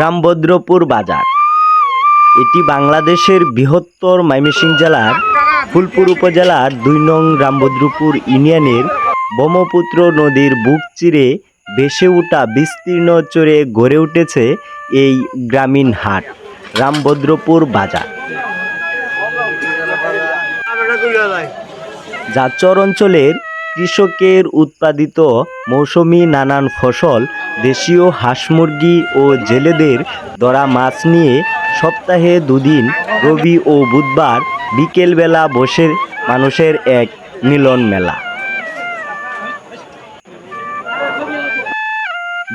রামভদ্রপুর বাজার। এটি বাংলাদেশের বৃহত্তর ময়মনসিংহ জেলার ফুলপুর উপজেলার দুই নং রামভদ্রপুর ইউনিয়নের ব্রহ্মপুত্র নদীর বুক চিরে ভেসে ওঠা বিস্তীর্ণ চরে গড়ে উঠেছে এই গ্রামীণ হাট, রামভদ্রপুর বাজার। যা অঞ্চলের কৃষকের উৎপাদিত মৌসুমি নানান ফসল দেশীয় হাঁস মুরগি ও জেলেদের ধরা মাছ নিয়ে সপ্তাহে দুদিন, রবি ও বুধবার বিকেলবেলা বসে মানুষের এক মিলন মেলা।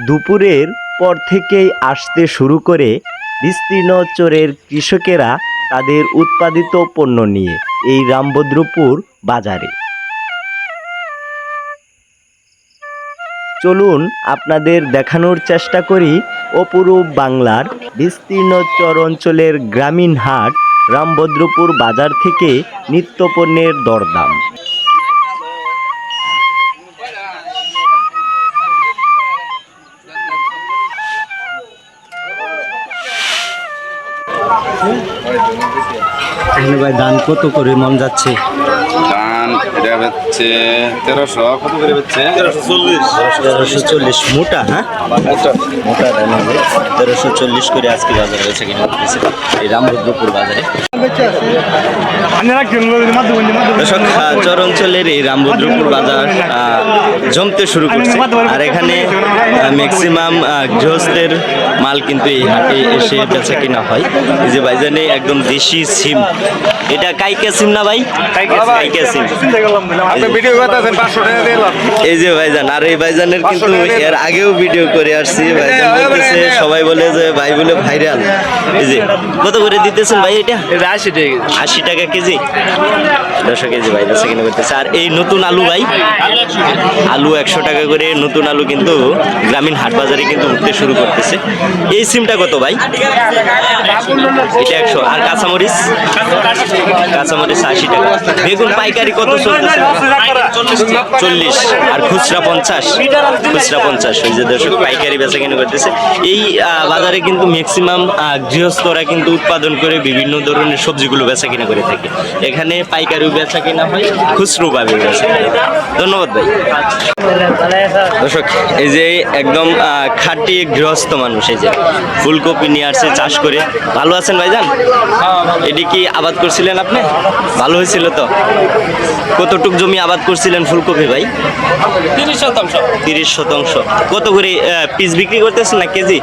দুপুরের পর থেকেই আসতে শুরু করে বিস্তীর্ণ চোরের কৃষকেরা তাদের উৎপাদিত পণ্য নিয়ে এই রামভদ্রপুর বাজারে। চলুন আপনাদের দেখানোর চেষ্টা করি অপরূপ বাংলার বিস্তীর্ণ চর অঞ্চলের গ্রামীণ হাট, রামভদ্রপুর বাজার থেকে নিত্যপণ্যের দরদাম। ভাই ধান কত করে মন যাচ্ছে? এটা হচ্ছে তেরোশো কত করে হচ্ছে তেরোশো চল্লিশ। মোটা হ্যাঁ? মোটা ধান তেরোশো চল্লিশ করে আজকে বাজারে হয়েছে কিনা এই রামভদ্রপুর বাজারে। দর্শক চর অঞ্চলের এই রামভদ্রপুর বাজার জমতে শুরু করছে। আর এখানে ম্যাক্সিমাম গৃহস্থের মাল কিন্তু এই হাটে এসে বেচা কিনা হয়। এই যে ভাইজানে একদম দেশি সিম এটা কাইকা সিম না ভাই? কাইকা সিম। ভিডিও করতেছেন পাঁচশো টাকা দিলাম এই যে ভাইজান আর এই ভাইজানের কিন্তু এর আগেও ভিডিও করে আসছি। ভাইজান বলতেছে সবাই বলে যে ভাই বলে ভাইরাল। এই যে কত করে দিতেছেন ভাই এটা? এটা আশি টাকা আশি টাকা কেজি? দশ কেজি ভাই দশ কিনে করতেছে। আর এই নতুন আলু ভাই আলু একশো টাকা করে নতুন আলু কিন্তু গ্রামীণ হাট বাজারে কিন্তু উঠতে শুরু করতেছে। এই সিমটা কত ভাই? এটা একশো। আর কাঁচামরিচ? উৎপাদন করে বিভিন্ন ধরনের সবজিগুলো বেচা কিনা করে থাকে। এখানে পাইকারি বেচা কিনা হয় ধন্যবাদ ভাই। দর্শক, এই যে একদম খাঁটি গৃহস্থ মানুষ, এই যে ফুলকপি নিয়ে আসছে চাষ করে। ভালো আছেন ভাইজান? এটি কি আবাদ করছিলেন? আপনি? ভালো হয়েছিল তো। কতটুক জমি আবাদ করছিলেন ফুলকপি ভাই? তিরিশ শতাংশ। তিরিশ শতাংশ। কত করে পিস বিক্রি করতেছেন না কেজি?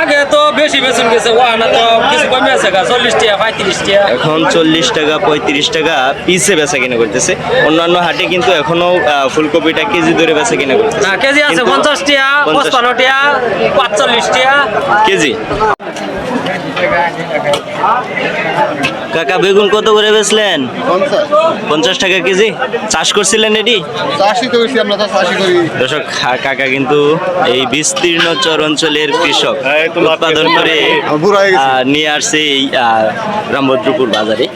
আগে তো বেশি বেতন গেছে। ওখানে তো কিছু কমে আছে চল্লিশ টাকা পঁয়ত্রিশ টাকা এখন চল্লিশ টাকা পঁয়ত্রিশ টাকা পিসে বেচা কিনা করতেছে। অন্যান্য হাটে কিন্তু এখনও আহ, ফুলকপিটা কেজি ধরে বেচা কিনা করতেছে। না কেজি আছে কিন্তু- পঞ্চাশ টাকা পঞ্চাশ- টাকা পাঁচচল্লিশ টাকা কেজি? কাকা বেগুন কত করে বেচলেন? পঞ্চাশ। টাকা কেজি। চাষ করছিলেন এটি? করি। দর্শক কাকা কিন্তু এই বিস্তীর্ণ চর অঞ্চলের কৃষক উৎপাদন করে হয়ে গেছে। আহ, নিয়ে আসছে এই রামভদ্রপুর বাজারে।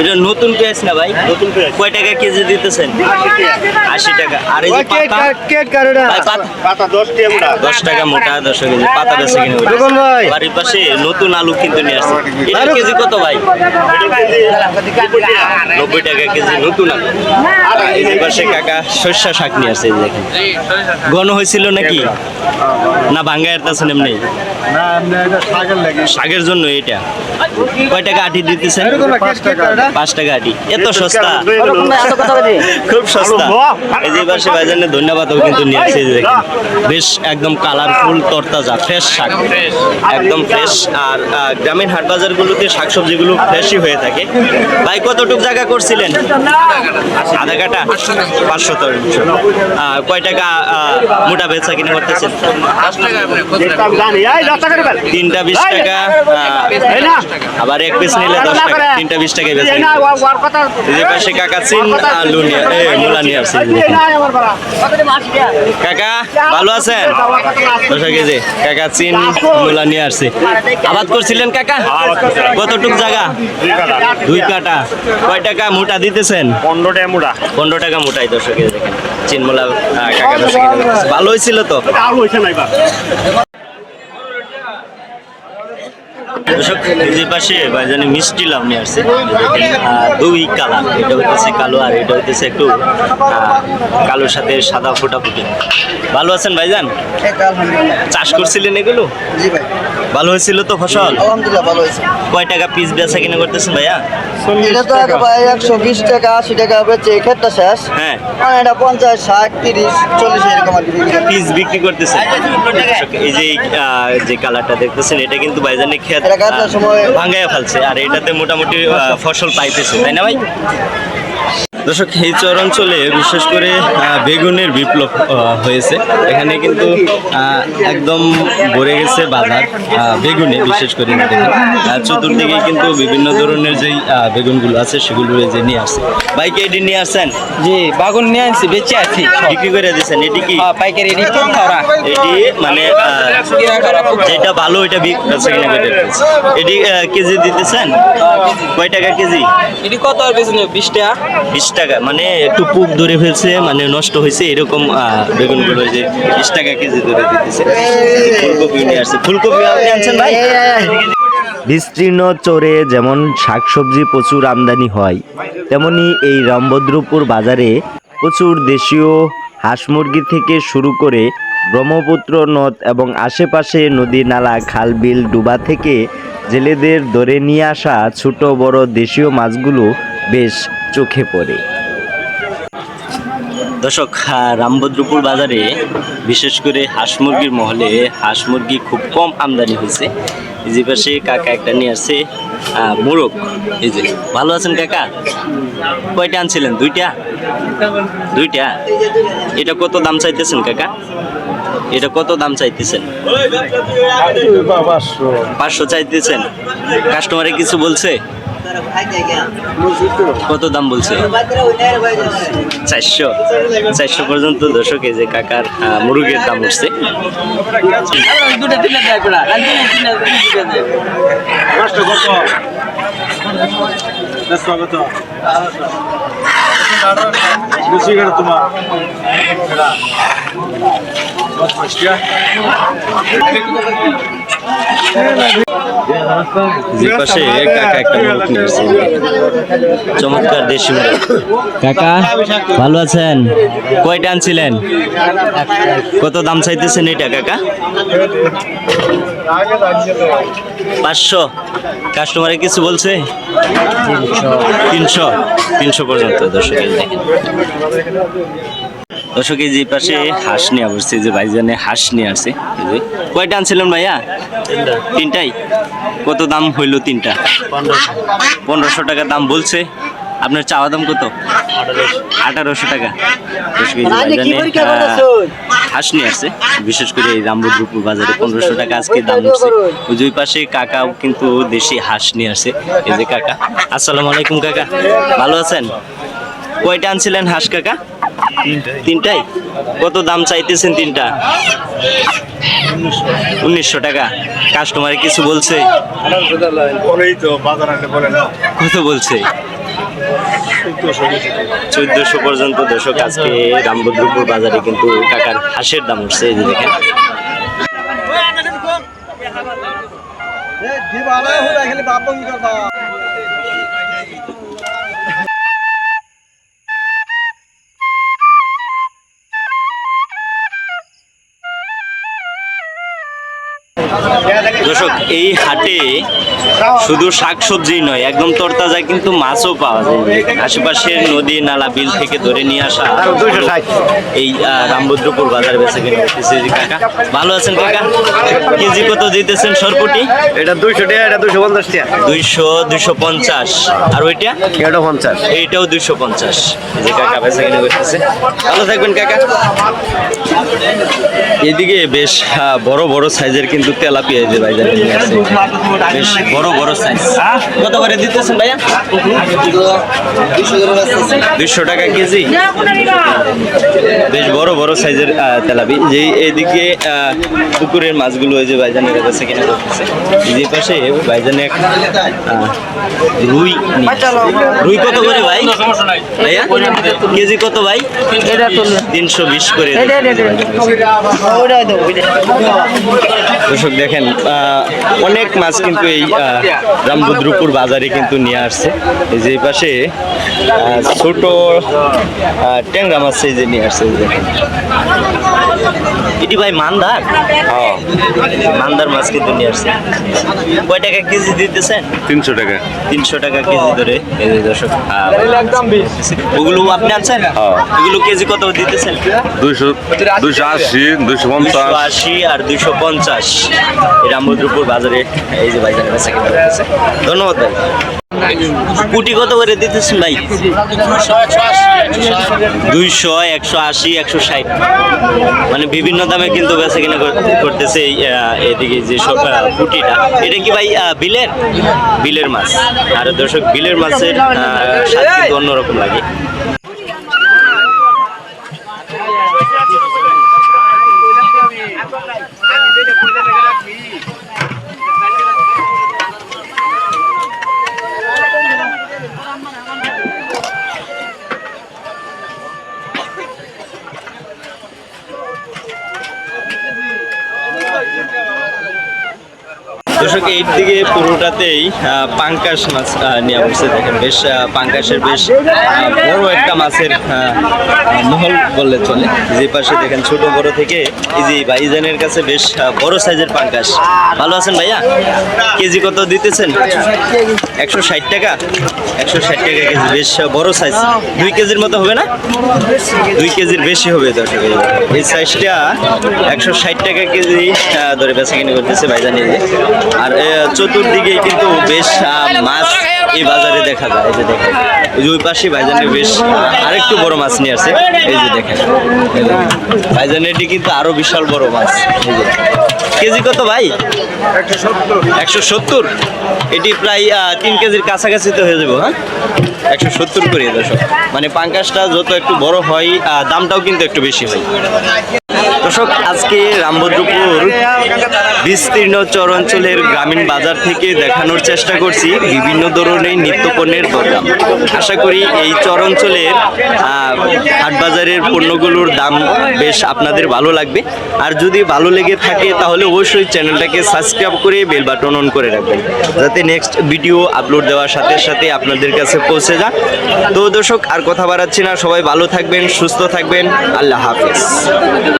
এটা নতুন পেঁয়াজ না ভাই? নতুন পেঁয়াজ। কয় টাকা কেজি দিতেছেন? আশি টাকা। আর এই যে পাতা? ভাই, পাতা? পাতা দশ টাকা দশ টাকা মোটা দশ কেজি। পাতা বেচে কিনে ভাই। বাড়ির পাশে নতুন আলু কিন্তু নিয়ে আসছে। এটা কেজি কত ভাই? নব্বই টাকা কেজি নতুন আলু। এই যে পাশে কাকা শস্য শাক নিয়ে আসছে দেখেন। ঘন হয়েছিল নাকি? না ভাঙ্গা এরতাছেন এমনি? না এমনি এটা শাকের শাকের জন্য এটা? কয় টাকা আটি দিতেছেন? পাঁচ টাকা আটি। এত সস্তা। খুব সস্তা। এই যে পাশে ভাইজানের ধন্যবাদও কিন্তু নিয়ে আসছে যে দেখেন। বেশ একদম কালারফুল তরতাজা ফ্রেশ শাক। একদম ফ্রেশ। আর গ্রামীণ হাট বাজারগুলোতে শাকসবজিগুলো ফ্রেশই হয়ে থাকে। ভাই কতটুক জায়গা করছিলেন? আধা কাটা পাঁচশো তো কয় টাকা মোটা বেচা কিনে করতেছেন? তিনটা বিশ টাকা। আবার এক পিস নিলে দশ টাকা তিনটা বিশ কিনতে হচ্ছে। এই যে পাশে কাকা চিন আলু নিয়ে এ, মূলা নিয়ে আসছে। কাকা ভালো আছেন? দশ কেজি। কাকা চিন মূলা নিয়ে আসছে। আবাদ করছিলেন কাকা? কতটুক জায়গা? দুই কাটা। কয় টাকা মোটা দিতেছেন? পনেরো টাকা মুড়া পনেরো টাকা মোটাই দশ কেজি দেখেন। চিন মূলা কাকা দশ কেজি। ভালো হয়েছিল তো আলু হয়েছে না এবার দর্শক যে পাশে ভাইজানি মিষ্টি লাউ নিয়ে আসছে। দুই কালার। এটা হইতেছে কালো আর এটা হইতেছে একটু কালোর সাথে সাদা ফোটা ফুটে। ভালো আছেন ভাইজান? চাষ করছিলেন এগুলো? জি ভাই। ভালো হয়েছিল তো ফসল? আলহামদুলিল্লাহ ভালো হয়েছে। কয় টাকা পিস বেচা কিনা করতেছেন ভাইয়া? এটা তো ভাই একশো বিশ টাকা আশি টাকা বেচে এই ক্ষেতটা শেষ। হ্যাঁ। আর এটা পঞ্চাশ ষাট তিরিশ চল্লিশ এরকম আর পিস বিক্রি করতেছেন? এই যে আহ, যে কালারটা দেখতেছেন এটা কিন্তু ভাইজানি খেত এটা কাটার সময়- ভাঙ্গাইয়া ফেলছে। আর এটাতে মোটামুটি ফসল পাইতেছে তাই না ভাই? দর্শক এই চর অঞ্চলে বিশেষ করে বেগুনের বিপ্লব হয়েছে। এখানে কিন্তু একদম ভরে গেছে বাজার বেগুনে বিশেষ করে দেখেন চতুর্দিকে কিন্তু বিভিন্ন ধরনের যেই বেগুনগুলো আছে সেগুলো যে নিয়ে আসছে। বাইকে এটি নিয়ে আসছেন? জি বাগুন নিয়ে আনছি বেঁচে আছি। বিক্রি করে দিচ্ছেন এটি কি? পাইকারি রেডি খাওয়া এটি মানে যেটা ভালো বিক্রি কিনে করে। এটি কেজি দিতেছেন? কয় টাকা কেজি? এটি কত আর বেশি বিশ টাকা। বিশ টাকা মানে একটু পুক ধরে ফেলছে মানে নষ্ট হয়েছে এরকম আহ, বেগুনগুলো যে বিশ টাকা কেজি ধরে দিতেছে। ফুলকপি নিয়ে আসছে ফুলকপি আপনি আনছেন ভাই? বিস্তীর্ণ চরে যেমন শাকসবজি প্রচুর আমদানি হয় তেমনি এই রামভদ্রপুর বাজারে প্রচুর দেশীয় হাঁস মুরগি থেকে শুরু করে ব্রহ্মপুত্র নদ এবং আশেপাশে নদী নালা খাল বিল ডুবা থেকে জেলেদের ধরে নিয়ে আসা ছোট বড় দেশীয় মাছগুলো বেশ চোখে পড়ে। দর্শক রামভদ্রপুর বাজারে বিশেষ করে হাঁস মুরগির মহলে হাঁস মুরগি খুব কম আমদানি হয়েছে। যে পাশে কাকা একটা নিয়ে আসছে মোরগ। এই যে ভালো আছেন কাকা? কয়টা আনছিলেন? দুইটা? দুইটা? এটা কত দাম চাইতেছেন কাকা? এটা কত দাম চাইতেছেন? পাঁচশো চাইতেছেন। কাস্টমারে কিছু বলছে? কত দাম বলছে? চারশো। চারশো পর্যন্ত দর্শক এই যে কাকার আহ, মুরগের দাম উঠছে। স্বাগত তোমার যে কাকা একটা মুরগ নিয়ে চমৎকার দেশি মুরগ। কাকা ভালো আছেন? কয়টা আনছিলেন? কত দাম চাইতেছেন এটা কাকা? পাঁচশো। কাস্টমারে কিছু বলছে? তিনশো। তিনশো। পর্যন্ত দর্শক দেখেন দর্শক এই যে পাশে হাঁস নিয়ে বসছে যে ভাইজানে হাঁস নিয়ে আসছে। কয়টা আনছিলেন ভাইয়া? তিনটাই। কত দাম হইল তিনটা? পনেরোশো টাকা দাম বলছে। আপনার চাওয়া দাম কত? আঠারোশো টাকা। হাঁস নিয়ে আসছে। বিশেষ করে এই রামবদ্রপুর বাজারে পনেরোশো টাকা আজকে দাম উঠছে ওই দুই পাশে কাকাও কিন্তু দেশি হাঁস নিয়ে আসছে। এই যে কাকা। আসসালামু আলাইকুম কাকা। ভালো আছেন? কয়টা আনছিলেন হাঁস কাকা? তিনটাই? কত দাম চাইতেছেন তিনটা? উনিশশো টাকা। কাস্টমারে কিছু বলছে? কত বলছে? চোদ্দশো পর্যন্ত দর্শক, আজকে রামভদ্রপুর বাজারে কিন্তু কাকার হাঁসের দাম উঠছে এই দেখেন। দর্শক এই হাটে শুধু শাকসবজি নয় একদম তরতাজা কিন্তু মাছও পাওয়া যায়। আশেপাশের নদী নালা বিল থেকে ধরে নিয়ে আসা এই রামভদ্রপুর বাজার বেছে কিনে কাকা। ভালো আছেন কাকা? কেজি কত দিতেছেন সরপুটি? এটা দুইশো টাকা এটা দুইশো পঞ্চাশ টাকা। দুইশো দুইশো পঞ্চাশ। আর ওইটা? এটা পঞ্চাশ। এইটাও দুইশো পঞ্চাশ। যে কাকা বেচা কিনে করতেছে। ভালো থাকবেন কাকা। এদিকে বেশ বড় বড় সাইজের কিন্তু তেলাপিয়া যে ভাই। নিয়ে বেশ বড় বড় সাইজ কত করে দিতেছেন ভাইয়া? দুইশো টাকা। কেজি? বেশ বড় বড় সাইজের তেলাপি। যে এইদিকে পুকুরের মাছগুলো ওই যে ভাইজানের কাছে কিনে করতেছে। যে পাশে ভাইজানে এক রুই রুই কত করে ভাই? ভাইয়া কেজি কত ভাই? তিনশো বিশ করে দর্শক দেখেন আহ, অনেক মাছ কিন্তু এই রামভদ্রপুর বাজারে কিন্তু নিয়ে আসছে। এই যে পাশে ছোট ট্যাংরা মাছ এই যে নিয়ে আসছে এটি ভাই মান্দার? মান্দার মাছ কিন্তু নিয়ে আসছে। কয় টাকা কেজি দিতেছেন? তিনশো টাকা। তিনশো টাকা কেজি ধরে। এই যে দর্শক ওগুলো আপনি আনছেন? হ্যাঁ। এগুলো কেজি কত দিতেছেন? দুইশো দুইশো আশি দুইশো পঞ্চাশ। আশি আর দুইশো পঞ্চাশ। এই রামভদ্রপুর বাজারে এই যে কিনা ধন্যবাদ ভাই। কুটি কত করে দিতেছেন ভাই? দুইশো, একশো আশি, একশো ষাট। মানে বিভিন্ন দামে কিন্তু বেচা কিনা করতেছে এদিকে যে সব কুটিটা। এটা কি ভাই বিলের? বিলের মাছ। আর দর্শক, বিলের মাছের অন্যরকম লাগে। দর্শক এইট দিকে পুরোটাতেই পাঙ্কাশ মাছ নেওয়া বসে দেখেন, বেশ পাঙ্কাশের বেশ বড় একটা মাছের মহল বললে চলে। যে পাশে দেখেন, ছোট বড় থেকে, এই যে ভাইজানের কাছে বেশ বড় সাইজের পাঙ্কাশ। ভালো আছেন ভাইয়া? কেজি কত দিতেছেন? একশো ষাট টাকা? একশো ষাট টাকা কেজি, বেশ বড় সাইজ দুই কেজির মতো হবে না? দুই কেজির বেশি হবে দর্শক এই সাইজটা একশো ষাট টাকা কেজি ধরে বেচা কিনে করতেছে ভাইজান এই আর চতুর্দিকে কিন্তু বেশ মাছ এই বাজারে দেখা যায়, এই যে দেখেন। ওই পাশে ভাইজানের বেশ আরেকটু বড় মাছ নিয়ে আসছে। এই যে দেখেন। এই ভাইজানের কিন্তু আরও বিশাল বড় মাছ। এই যে। কেজি কত ভাই? একশো সত্তর? এটি প্রায় তিন কেজির কাছাকাছি তো হয়ে যাব হ্যাঁ? একশো সত্তর করে দর্শক মানে পাঙ্কাশটা যত একটু বড় হয় দামটাও কিন্তু একটু বেশি হয়। দর্শক আজকে রামভদ্রপুর বিস্তীর্ণ চরাঞ্চলের গ্রামীণ বাজার থেকে দেখানোর চেষ্টা করছি বিভিন্ন ধরনের নিত্যপণ্যের দরদাম আশা করি এই চরাঞ্চলের আহ, হাট বাজারের পণ্যগুলোর দাম বেশ আপনাদের ভালো লাগবে। আর যদি ভালো লেগে থাকে তাহলে অবশ্যই চ্যানেলটাকে সাবস্ক্রাইব করে বেল বাটন অন করে রাখবেন যাতে নেক্সট ভিডিও আপলোড দেওয়ার সাথে সাথে আপনাদের কাছে পৌঁছে যাক তো দর্শক আর কথা বাড়াচ্ছি না সবাই ভালো থাকবেন সুস্থ থাকবেন আল্লাহ হাফেজ।